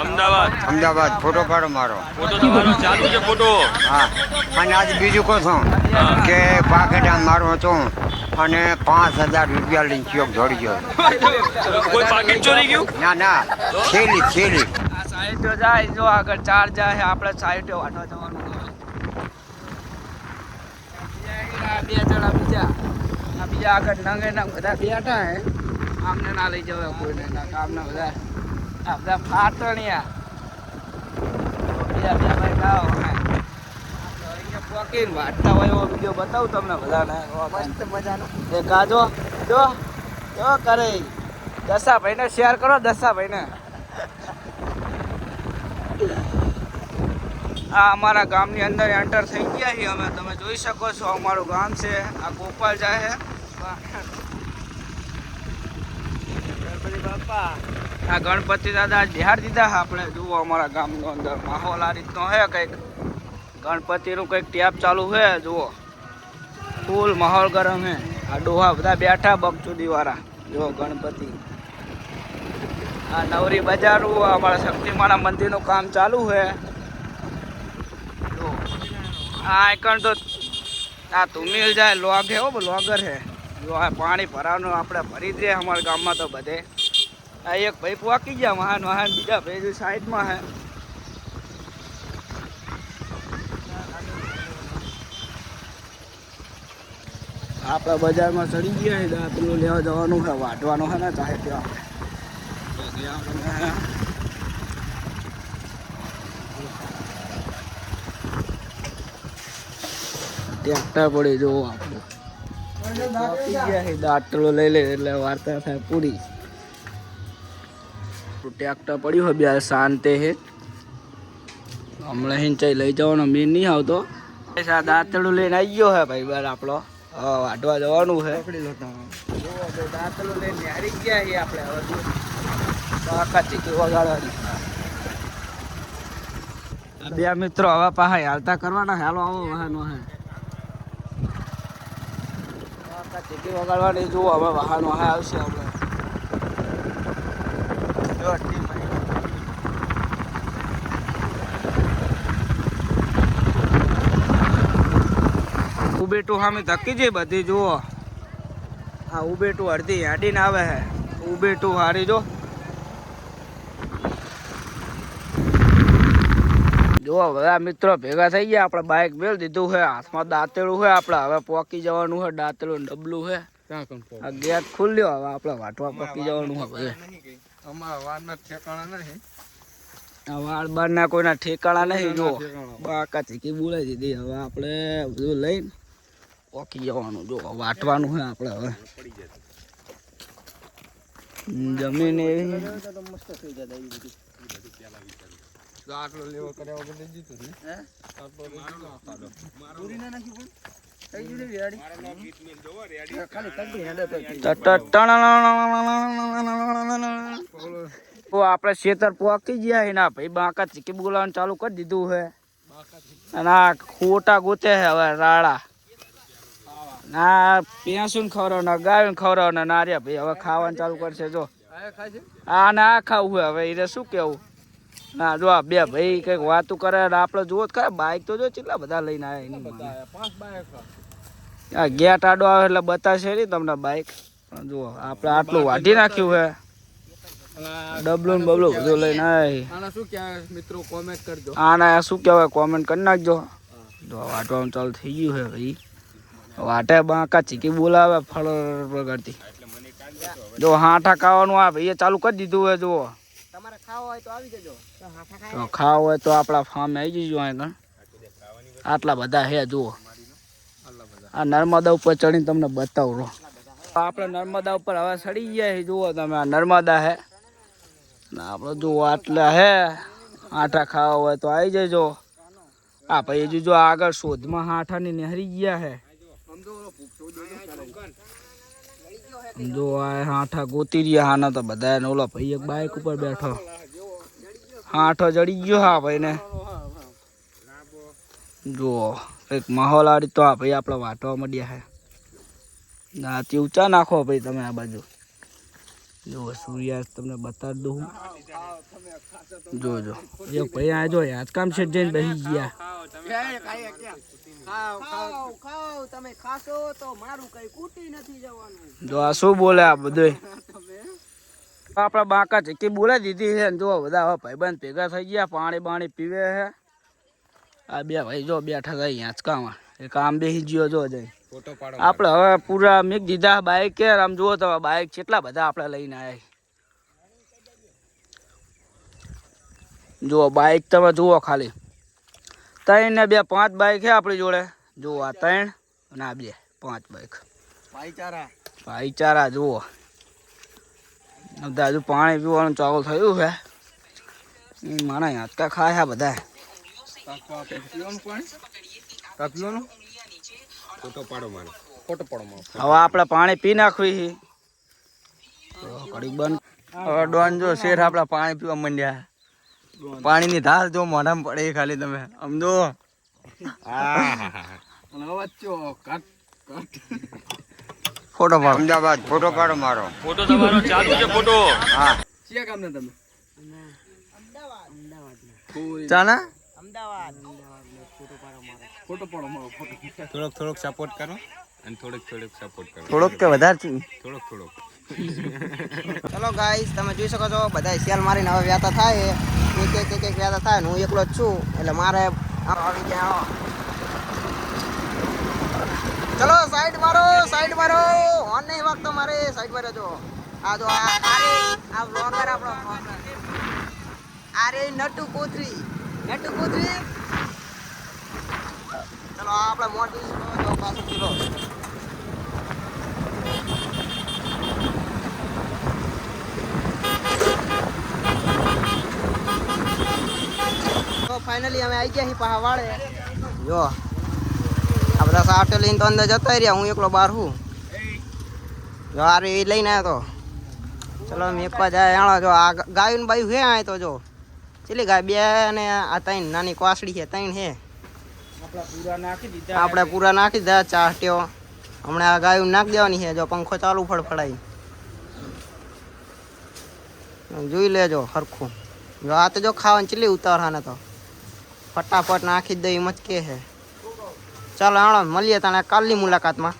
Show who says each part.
Speaker 1: Ahmedabad.
Speaker 2: Ahmedabad. Photo પાડો મારો.
Speaker 1: Photo તમારો ચાલુ છે ફોટો.
Speaker 2: હા. અને આજ બીજું કહું છું? કે પાકેટા મારો છું અને પાંચ હજાર રૂપિયા લઈને ચોક દોડી ગયો.
Speaker 1: કોઈ પાકેટ ચોરી ગયું?
Speaker 2: ના ના. છેલી છેલી
Speaker 3: આ સાઈડો જાય જો આગળ ચાર જાય આપણે સાઈડો વાટવા જવાનું. બે જણા બીજા. બીજા આગળ નંગે નંગ બધા બેઠા હે. આમને ના લઈ જવાય કોઈને ના કામના બધા. આ બધા ફાટણિયા બીજા બે ભાઈ ના હે અહીંયા પોકીને વાટતા હોય એવો વીડિયો બતાવું તમને બધાને. મસ્ત મજાનો. આ જો જો કરે. દસા ભાઈને શેર કરો દસા ભાઈને. આ અમારા ગામની અંદર એન્ટર થઈ ગયા છીએ અમે. તમે જોઈ શકો છો અમારું ગામ છે. આ ગોપાલ જાય આ ગણપતિ દાદા બિહાર દીધા આપણે. જુઓ અમારા ગામનો અંદર માહોલ આ રીતનો હે કંઈક. ગણપતિનું કંઈક ટેપ ચાલુ છે, જુઓ. ફૂલ માહોલ ગરમ હે આ ડોહા બધા બેઠા બગચુદી વાળા જુઓ ગણપતિ. આ નવરી બજારું અમારા શક્તિમાના મંદિરનું કામ ચાલુ છે. આ આઈકણ તો આ તુમિલ જાય, લોગ હે હો, લોગર હે જો આ પાણી ભરાવાનું આપણે ભરી દે અમારા ગામમાં તો બધે. આ એક ભાઈ પોકી ગયા મહાન મહાન બીજા ભાઈ સાઈડમાં હે. આપણા બજારમાં ચડી ગયા છે દાંતલું લેવા જવાનું છે વાટવાનું છે ને ચાહે ત્યાં. ટ્રેક્ટર પડી જુઓ આપણું. ગયા છે લઈ લે, એટલે વાર્તા થાય પૂરી. ટ્રેક્ટર પડ્યું હોય, બે શાંતે હે. હમણાં હિંચાઈ લઈ જવાનો મીન નહીં આવતો. પૈસા દાંતડું લઈને આવી ગયો હે ભાઈ બાર આપણો. હા વાટવા જવાનું છે દાંતડું લઈને હારી ગયા આપણે હવે આખા ચીકી વગાડવાની બે મિત્રો હવે પાહા હાલતા કરવાના હાલો, આવો વાહનો હે. ચીટી વગાડવાની, જુઓ હવે વાહનો હા, આવશે આપણે ઉબેટું સામે ધકી જઈ બધી જુઓ. હા ઉબેટું અડધી હાડીને આવે હે ઉબેટું હારી જો. જુઓ બધા મિત્રો ભેગા થઈ ગયા આપણે બાઇક મેળ દીધું છે હાથમાં દાંતેડું છે આપણે હવે પોકી જવાનું છે દાંતેડું ડબલું છે. આ ગેટ ખુલ્યો હવે આપણે વાટવા પોકી જવાનું છે બધે. આ વાળ બારના કોઈના ઠેકાણા નહીં જો. બાકા ચીકી બોલાઈ દીધી હવે આપણે બધું લઈને પોકી જવાનું. જો વાટવાનું છે આપણે હવે. જમીન એવી. તો આપણે ખેતર પોકી ગયા એના ભાઈ બાકા ચીકી બોલાવાનું ચાલુ કરી દીધું છે અને ખોટા ગોતે છે હવે રાડા. ના પેસું ખવડાવ ના ગાયું ખવડાવ ના નારિયા ભાઈ, હવે ખાવાનું ચાલુ કરશે, જો. આ ના આ ખાવું હવે એને શું કેવું? ના, જો આ બે ભાઈ કંઈક વાતું કરે આપણે જુઓ ખરા બાઈક તો જો કેટલા બધા લઈને આવ્યા એની માને. આ ગેટ આડો આવે એટલે બતાવશે નહીં તમને બાઈક જુઓ આપણે આટલું વાઢી નાખ્યું છે. ડબલું ને બબલું બધું લઈને આવી
Speaker 4: મિત્રો? કોમેન્ટ કરજો.
Speaker 3: આના શું કહેવાય? કોમેન્ટ કરી નાખજો. જો વાટવાનું ચાલુ થઈ ગયું છે ભાઈ. વાટે બાંકા ચીકી બોલાવે ફળ કરતી જો હાંઠા ખાવાનું આ ભાઈએ ચાલુ કરી દીધું હોય જુઓ.
Speaker 4: તમારે ખાવા હોય તો આવી જજો.
Speaker 3: તો ખાવું હોય તો આપણા ફાર્મે આવી જજો અહીં આટલા બધા હે જુઓ. આ નર્મદા ઉપર ચડીને તમને બતાવું આપણે નર્મદા ઉપર હવે ચડી ગયા છે જુઓ તમે, આ નર્મદા હે. આપણે જુઓ આટલા હે આઠા ખાવા હોય તો આવી જજો. આ ભાઈ હજુ જો આગળ શોધમાં હાઠાની નહેરી ગયા હે. જો આ હાઠા ગોતી રહ્યા હાના તો બધા ઓલો ભાઈ એક બાઇક ઉપર બેઠો. હાઠો જડી ગયો હા ભાઈ ને જુઓ. એક માહોલ આડી તો આ ભાઈ આપણે વાટવા મળ્યા હે. નાથી ઊંચા નાખો ભાઈ તમે આ બાજુ. જો સૂર્યાસ્ત તમને બતાવી દઉં જો જો એક ભાઈ આ જો આજકામ છે જઈને બેસી ગયા.
Speaker 4: તો
Speaker 3: જો આ શું બોલે આ બધું? આપણા બાકા ચીકી બોલે દીધી છે ને જો બધા ભાઈ ભાઈબંધ ભેગા થઈ ગયા પાણી બાણી પીવે છે. આ બે ભાઈ જો બેઠા હતા અહીંયા આંચકામાં એક આમ બેસી ગયો જો જઈ આપણે હવે પૂરા મેક દીધા બાઇક કે આમ જુઓ તો બાઇક કેટલા બધા આપણે લઈને આવ્યા જુઓ બાઇક તમે જુઓ ખાલી. ત્રણ ને બે પાંચ બાઇક છે આપણી જોડે. જુઓ આ ત્રણ અને આ બે પાંચ બાઇક
Speaker 4: ભાઈચારા.
Speaker 3: ભાઈચારા જુઓ. બધા હજુ પાણી પીવાનું ચાલુ થયું છે. માણા હાથકા ખાય હવે આપણે પાણી પી નાખવી છે. બંધ.
Speaker 5: હવે ડોન જો શેર આપડા પાણી પીવા માંડ્યા. પાણીની ધાર જો મોઢામાં પડે ખાલી તમે. સમજો ફોટો પાડો.
Speaker 2: અમદાવાદ ફોટો પાડો મારો.
Speaker 1: ફોટો તમારો ચાલુ છે ફોટો.
Speaker 2: હા.
Speaker 4: ક્યાં કામ ને તમે
Speaker 5: ચાના?
Speaker 4: અમદાવાદ. ફોટો પાડો મારો ફોટો.
Speaker 6: થોડોક થોડોક સપોર્ટ કરો. અને થોડોક થોડોક સપોર્ટ કરો.
Speaker 5: થોડોક કે વધારે છે?
Speaker 6: થોડોક થોડોક.
Speaker 4: ચલો ગાઈસ તમે જોઈ શકો છો બધા સેલ મારીને હવે વ્યાતા થાય. એક એક એક એક વ્યાતા થાય હું એકલો જ છું એટલે મારે આવી ગયા. આવો. ચલો સાઈડ મારો સાઈડ મારો. ઓન નહીં વાગતો મારે સાઈડ મારે જો. આ જો આ આ બ્લોગર આપણો. આરે નટુ કોથરી. જો પાછું તો ફાઇનલી અમે આવી ગયા છીએ પાહા વાળે જો, આ બધા સાટો લઈને તો અંદર જતા રહ્યા, હું એકલો બહાર હું. જો, આ લઈને આવ્યો તો. ચલો મેકવા જાય, આણો, જો, આ ગાયું બાયું હે આ તો જો. ચેલી ગાય બે અને આ ત્રણ નાની કોસડી છે ત્રણ હે આપણા પૂરા નાખી દીધા. ચાટ્યો હમણાં આ ગાયું નાખી દેવાની છે જો પંખો ચાલુ ફડફડાઈ જોઈ લેજો હરખું. જો આ તો જો ખાવાની ચીલી ઉતારવાને તો. ફટાફટ નાખી જ દઈ મચકે છે. ચાલો આણો મળીએ તને કાલની મુલાકાતમાં.